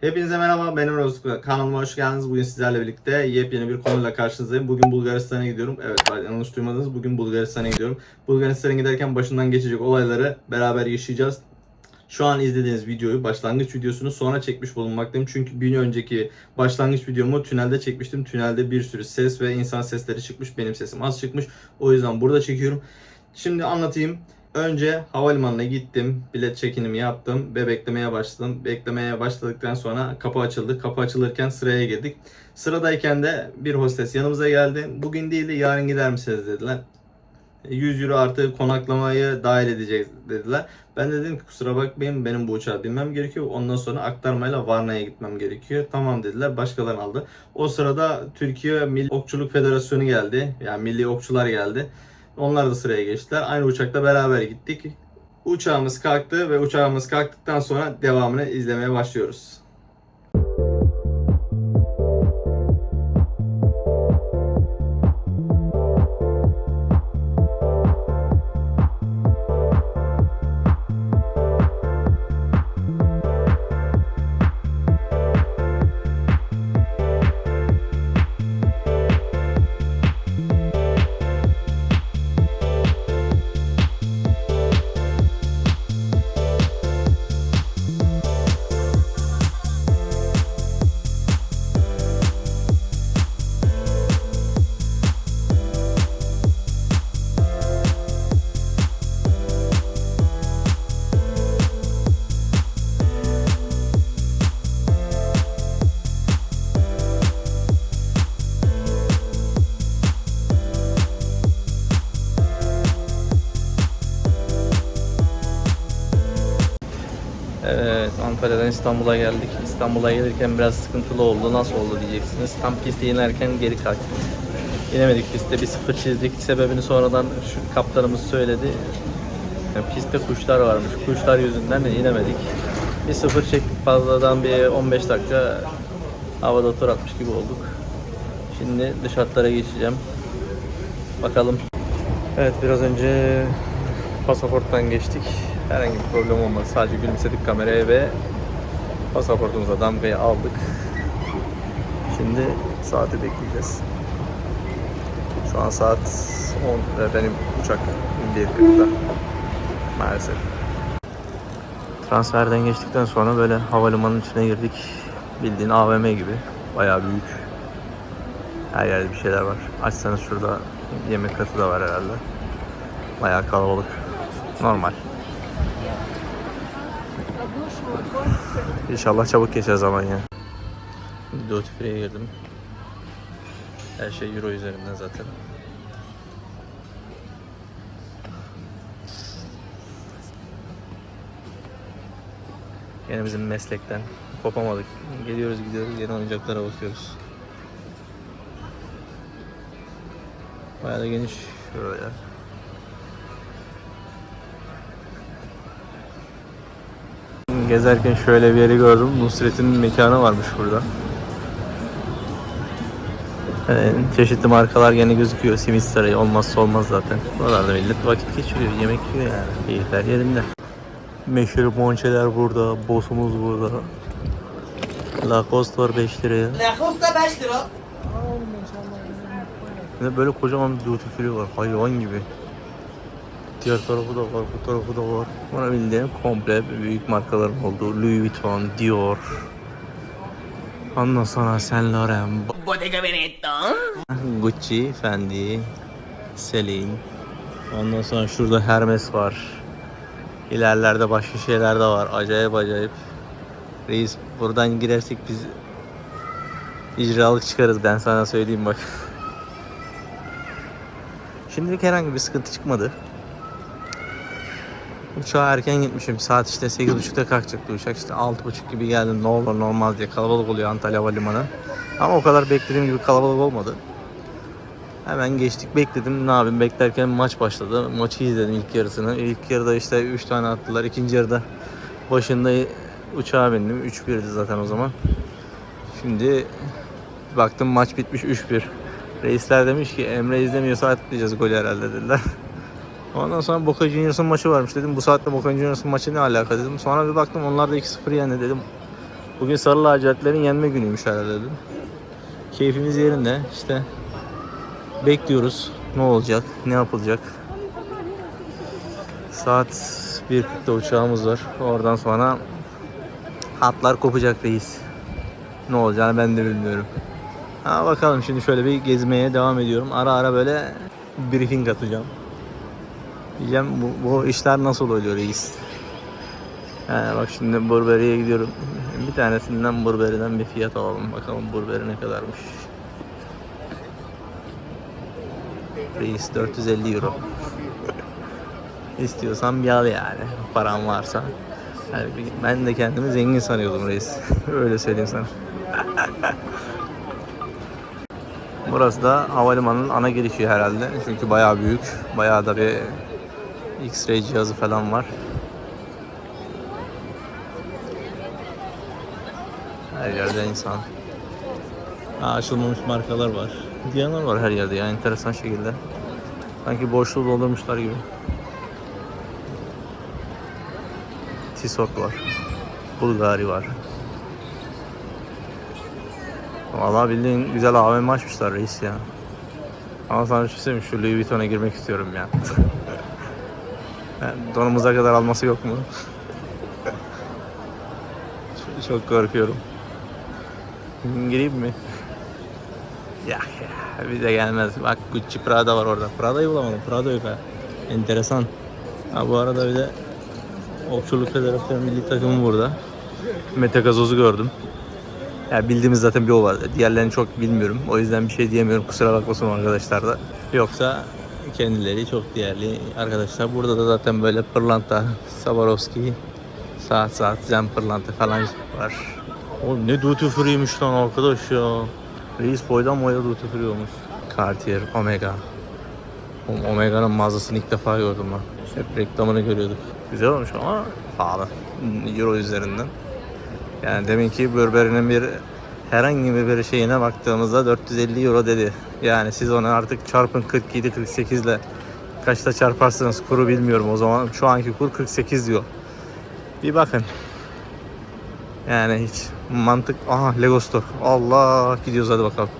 Hepinize merhaba, benim Rozuk. Kanalıma hoş geldiniz. Bugün sizlerle birlikte yepyeni bir konuyla karşınızdayım. Bugün Bulgaristan'a gidiyorum. Evet, yanlış duymadınız. Bugün Bulgaristan'a gidiyorum. Bulgaristan'a giderken başından geçecek olayları beraber yaşayacağız. Şu an izlediğiniz videoyu, başlangıç videosunu sonra çekmiş bulunmaktayım. Çünkü bir önceki başlangıç videomu tünelde çekmiştim. Tünelde bir sürü ses ve insan sesleri çıkmış. Benim sesim az çıkmış. O yüzden burada çekiyorum. Şimdi anlatayım. Önce havalimanına gittim. Bilet çekinimi yaptım ve beklemeye başladım. Beklemeye başladıktan sonra kapı açıldı. Kapı açılırken sıraya girdik. Sıradayken de bir hostes yanımıza geldi. Bugün değil de yarın gider misiniz dediler. 100 euro artı konaklamayı dahil edecek dediler. Ben de dedim ki kusura bakmayın benim bu uçağa binmem gerekiyor. Ondan sonra aktarmayla Varna'ya gitmem gerekiyor. Tamam dediler. Başkalarını aldı. O sırada Türkiye Milli Okçuluk Federasyonu geldi. Yani milli okçular geldi. Onlar da sıraya geçtiler. Aynı uçakta beraber gittik. Uçağımız kalktı ve uçağımız kalktıktan sonra devamını izlemeye başlıyoruz. Antalya'dan İstanbul'a geldik. İstanbul'a gelirken biraz sıkıntılı oldu. Nasıl oldu diyeceksiniz. Tam piste inerken geri kalktık. İnemedik pistte. Bir sıfır çizdik. Sebebini sonradan şu kaptanımız söyledi. Yani pistte kuşlar varmış. Kuşlar yüzünden de inemedik. Bir sıfır çektik fazladan bir 15 dakika havada tur atmış gibi olduk. Şimdi dış hatlara geçeceğim. Bakalım. Evet biraz önce pasaporttan geçtik. Herhangi bir problem olmadı. Sadece gülümsedik kameraya ve pasaportumuza damgayı aldık. Şimdi saati bekleyeceğiz. Şu an saat 10 ve benim uçak 1.40'da maalesef. Transferden geçtikten sonra böyle havalimanının içine girdik. Bildiğin AVM gibi. Bayağı büyük. Her yerde bir şeyler var. Açsanız şurada yemek katı da var herhalde. Bayağı kalabalık. Normal. İnşallah çabuk geçer zaman ya. Duty free'ye girdim. Her şey euro üzerinden zaten. Yine bizim meslekten kopamadık. Geliyoruz gidiyoruz yeni oyuncaklara bakıyoruz. Bayağı da geniş şöyle. Gezerken şöyle bir yeri gördüm. Nusret'in mekanı varmış burada. Yani çeşitli markalar gene gözüküyor. Simit Sarayı olmazsa olmaz zaten. Buralarda millet vakit geçiriyor, yemek yiyor yani. Keyifler yerinde. Meşhur monçeler burada, bossumuz burada. Lacoste var 5 liraya. Lacoste 5 lira. Böyle kocaman bir duty free var. Hayvan gibi. Diğer tarafı da var, bu tarafı da var. Bana bildiğim komple büyük markaların olduğu Louis Vuitton, Dior. Ondan sonra Saint Laurent, Bottega Veneta. Gucci, Fendi, Celine. Ondan sonra şurada Hermes var. İlerlerde başka şeyler de var. Acayip acayip. Reis buradan girersek biz icralık çıkarız ben sana söyleyeyim bak. Şimdilik herhangi bir sıkıntı çıkmadı. Uçağa erken gitmişim. Saat işte 8.30'da kalkacaktı uçak. İşte 6.30 gibi geldim. Ne olur normal diye kalabalık oluyor Antalya Havalimanı. Ama o kadar beklediğim gibi kalabalık olmadı. Hemen geçtik bekledim. Ne yapayım beklerken maç başladı. Maçı izledim ilk yarısını. İlk yarıda işte 3 tane attılar. İkinci yarıda başında uçağa bindim. 3-1'di zaten o zaman. Şimdi baktım maç bitmiş 3-1. Reisler demiş ki Emre izlemiyorsa atlayacağız golü herhalde dediler. Ondan sonra Boca Juniors'un maçı varmış dedim. Bu saatte Boca Juniors'un maçı ne alaka dedim. Sonra bir baktım onlar da 2-0 yendi dedim. Bugün sarı lacivertlerin yenme günüymüş herhalde dedim. Keyfimiz yerinde. İşte bekliyoruz. Ne olacak? Ne yapılacak? Saat 1.40'da uçağımız var. Oradan sonra hatlar kopacak reis. Ne olacağını ben de bilmiyorum. Ha bakalım şimdi şöyle bir gezmeye devam ediyorum. Ara ara böyle briefing atacağım. Diyeceğim bu, bu işler nasıl oluyor reis? He, bak şimdi Burberry'e gidiyorum. Bir tanesinden Burberry'den bir fiyat alalım. Bakalım Burberry ne kadarmış. Reis 450 euro. İstiyorsan bir al yani. Paran varsa. Yani ben de kendimi zengin sanıyordum reis. Öyle söyleyeyim sana. Burası da havalimanının ana girişi herhalde. Çünkü bayağı büyük. Bayağı da bir X-ray cihazı falan var. Her yerde insan. Ha, açılmamış markalar var. Diyanlar var her yerde ya enteresan şekilde. Sanki boşluğu doldurmuşlar gibi. Tissot var. Bulgari var. Vallahi bildiğin güzel AVM açmışlar reis ya. Ama sana bir şey söyleyeyim? Şu Louis Vuitton'a girmek istiyorum ya. Yani donumuza kadar alması yok mu? Çok korkuyorum. Gireyim mi? Ya, ya bize gelmez. Bak Gucci Prada var orada. Prada'yı bulamadım. Prada yok ha. Enteresan. Ha bu arada bir de Okçuluk Federasyonu milli takımı burada. Mete Gazoz'u gördüm. Ya bildiğimiz zaten bir o var. Diğerlerini çok bilmiyorum. O yüzden bir şey diyemiyorum. Kusura bakmasın arkadaşlar da. Yoksa kendileri çok değerli arkadaşlar. Burada da zaten böyle pırlanta, Swarovski, saat saat, zen pırlanta falan var. O ne duty free'ymiş lan arkadaş ya. Reis boydan boya duty free olmuş. Cartier, Omega. Oğlum, Omega'nın mağazasını ilk defa gördüm ben. Hep reklamını görüyorduk. Güzel olmuş ama pahalı. Euro üzerinden. Yani demin ki Burberry'nin bir herhangi bir şeyine baktığımızda 450 euro dedi. Yani siz onu artık çarpın 47-48 ile kaçta çarparsınız kuru bilmiyorum o zaman. Şu anki kur 48 diyor. Bir bakın. Yani hiç mantık... Aha Lego Store. Allah gidiyoruz hadi bakalım.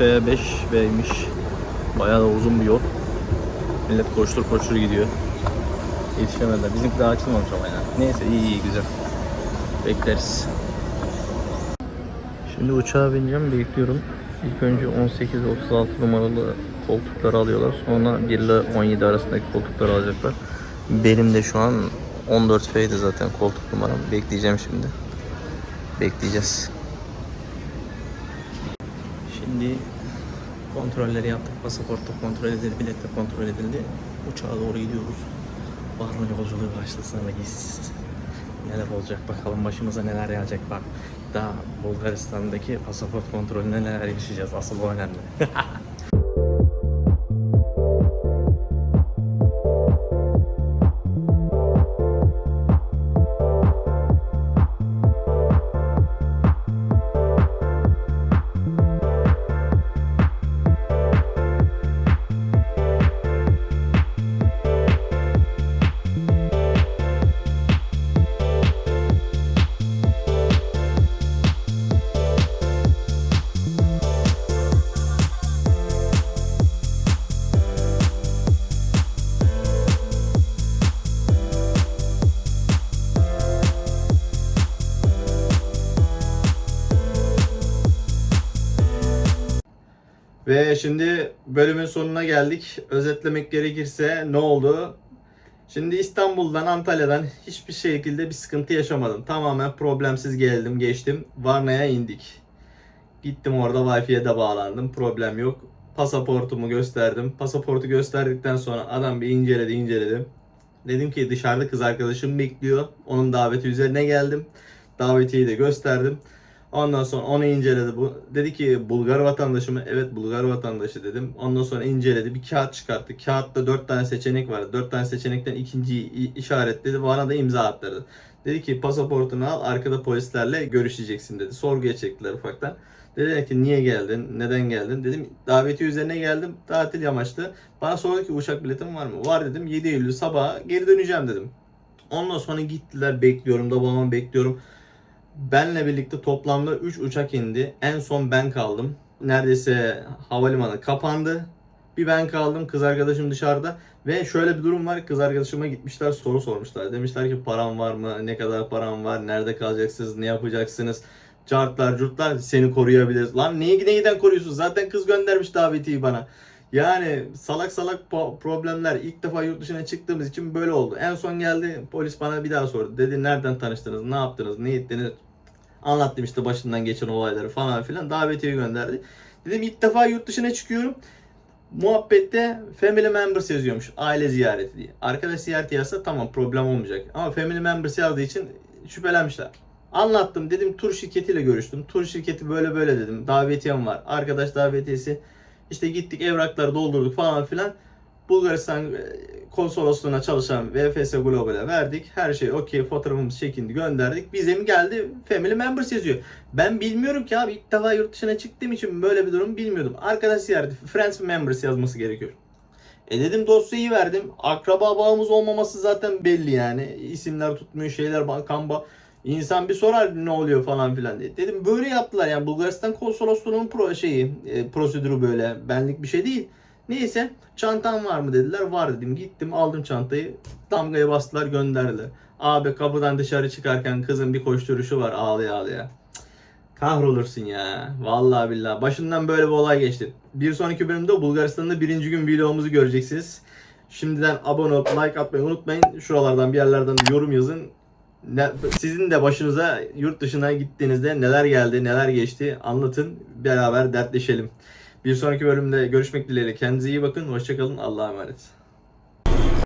F5B'ymiş. Bayağı da uzun bir yol. Millet koştur koştur gidiyor. Yetişemediler. Bizimki daha açılmamış ama yani. Neyse iyi iyi güzel. Bekleriz. Şimdi uçağa bineceğim bekliyorum. İlk önce 18-36 numaralı koltukları alıyorlar. Sonra 1 ile 17 arasındaki koltukları alacaklar. Benim de şu an 14F'ydi zaten koltuk numaram. Bekleyeceğim şimdi. Bekleyeceğiz. Şimdi kontrolleri yaptık. Pasaport da kontrol edildi, bilet de kontrol edildi. Uçağa doğru gidiyoruz. Varna yolculuğu başlasınız. Neler olacak bakalım başımıza neler gelecek bak. Daha Bulgaristan'daki pasaport kontrolünde neler yaşayacağız. Asıl o önemli. Ve şimdi bölümün sonuna geldik. Özetlemek gerekirse ne oldu? Şimdi İstanbul'dan, Antalya'dan hiçbir şekilde bir sıkıntı yaşamadım. Tamamen problemsiz geldim, geçtim. Varna'ya indik. Gittim orada Wi-Fi'ye de bağlandım. Problem yok. Pasaportumu gösterdim. Pasaportu gösterdikten sonra adam bir inceledi, inceledi. Dedim ki dışarıda kız arkadaşım bekliyor. Onun daveti üzerine geldim. Davetiyi de gösterdim. Ondan sonra onu inceledi. Bu dedi ki Bulgar vatandaşı mı? Evet Bulgar vatandaşı dedim. Ondan sonra inceledi. Bir kağıt çıkarttı. Kağıtta dört tane seçenek vardı. Dört tane seçenekten ikinciyi işaretledi. Bana da imza attırdı. Dedi ki pasaportunu al arkada polislerle görüşeceksin dedi. Sorguya çektiler ufaktan. Dediler ki niye geldin? Neden geldin? Dedim daveti üzerine geldim. Tatil amaçlı. Bana sordu ki uçak biletim var mı? Var dedim. 7 Eylül sabah geri döneceğim dedim. Ondan sonra gittiler bekliyorum da babamı bekliyorum. Benle birlikte toplamda 3 uçak indi. En son ben kaldım. Neredeyse havalimanı kapandı. Bir ben kaldım. Kız arkadaşım dışarıda. Ve şöyle bir durum var. Kız arkadaşıma gitmişler soru sormuşlar. Demişler ki param var mı? Ne kadar param var? Nerede kalacaksınız? Ne yapacaksınız? Cartlar curtlar seni koruyabiliriz. Lan neyi neyden koruyorsun? Zaten kız göndermiş davetiyi bana. Yani salak salak problemler ilk defa yurt dışına çıktığımız için böyle oldu. En son geldi polis bana bir daha sordu. Dedi nereden tanıştınız? Ne yaptınız? Ne ettiniz? Anlattım işte başından geçen olayları falan filan. Davetiye gönderdi. Dedim ilk defa yurt dışına çıkıyorum. Muhabbette family members yazıyormuş. Aile ziyareti diye. Arkadaş ziyareti yazsa tamam problem olmayacak. Ama family members yazdığı için şüphelenmişler. Anlattım dedim tur şirketiyle görüştüm. Tur şirketi böyle böyle dedim. Davetiyem var. Arkadaş davetiyesi. İşte gittik evrakları doldurduk falan filan. Bulgaristan e, konsolosluğuna çalışan VFS Global'e verdik. Her şey okey fotoğrafımız çekildi gönderdik. Vizem geldi family members yazıyor. Ben bilmiyorum ki abi ilk defa yurt dışına çıktığım için böyle bir durum bilmiyordum. Arkadaş ziyareti friends members yazması gerekiyor. E dedim dosyayı verdim. Akraba bağımız olmaması zaten belli yani. İsimler tutmuyor şeyler bakan bağ. İnsan bir sorar ne oluyor falan filan diye. Dedim böyle yaptılar yani Bulgaristan konsolosluğunun pro şeyi e, prosedürü böyle. Benlik bir şey değil. Neyse çantan var mı dediler. Var dedim. Gittim aldım çantayı. Damgaya bastılar gönderdiler. Abi kapıdan dışarı çıkarken kızın bir koşturuşu var ağlaya ağlaya. Kahrolursun ya. Vallahi billahi. Başından böyle bir olay geçti. Bir sonraki bölümde Bulgaristan'da birinci gün vlogumuzu göreceksiniz. Şimdiden abone olup like atmayı unutmayın. Şuralardan bir yerlerden de yorum yazın. Ne- sizin de başınıza yurt dışına gittiğinizde neler geldi, neler geçti anlatın. Beraber dertleşelim. Bir sonraki bölümde görüşmek dileğiyle. Kendinize iyi bakın. Hoşçakalın. Allah'a emanet.